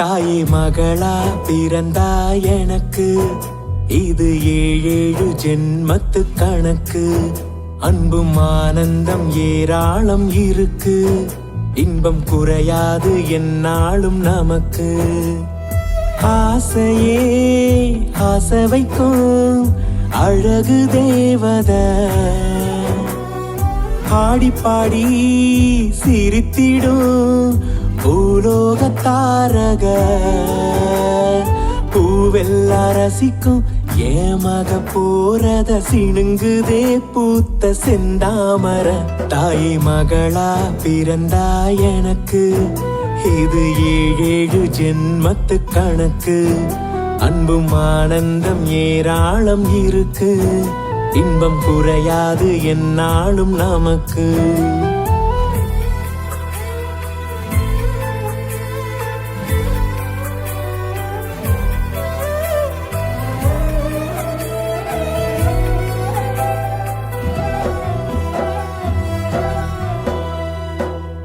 தாயே மகளா பிறந்தா எனக்கு. இது ஏழேழு ஜென்மத்து கணக்கு. அன்பும் ஆனந்தம் ஏராளம் இருக்கு. இன்பம் குறையாது என்னாலும் நமக்கு. ஆசையே ஆசை வைக்கும் அழகு தேவத. ஆடி பாடி சிரித்திடும் பூலோக தாரக பூவெல்லாம் ரசிக்கும் ஏமக போறத சிணுங்குதே பூத்த செந்தாமர. தாய் மகளா பிறந்தா எனக்கு இது ஏழேழு ஜென்மத்து கணக்கு. அன்பும் ஆனந்தம் ஏராளம் இருக்கு. இன்பம் குறையாது என்னாலும் நமக்கு.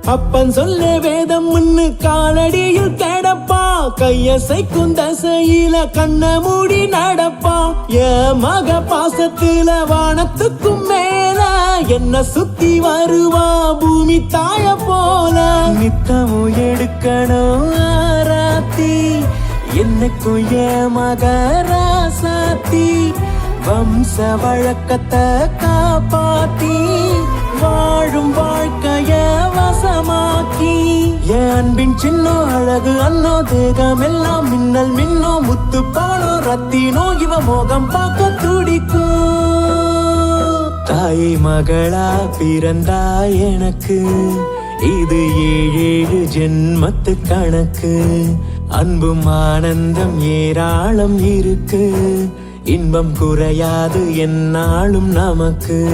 அப்பன் சொல்ல வேதம் முன்னு காலடியில் கிடப்பா கையசைக்கும் தசையில கண்ண மூடி நடப்பா. ஏ மக பாசத்துல வானத்துக்கும் மேல என்ன சுத்தி வருவா. பூமி தாய போல நித்தமும் எடுக்கணும் ஆராத்தி. என்னைக்கும் ஏ மக ராசாத்தி. வம்ச வழக்கத்தை காப்பாத்தி. வாழும் வாழ்க்கைய என் அன்பின் சின்ன அழகு அண்ணோ தேகம் எல்லாம் மின்னல் மின்னோ முத்து பாலோ ரத்தினோ இவ மோகம் பார்க்க துடிக்கும். தாய் மகளா பிறந்தா எனக்கு. இது ஏழு ஜென்மத்து கணக்கு. அன்பும் ஆனந்தம் ஏராளம் இருக்கு. இன்பம் குறையாது என்னாலும் நமக்கு.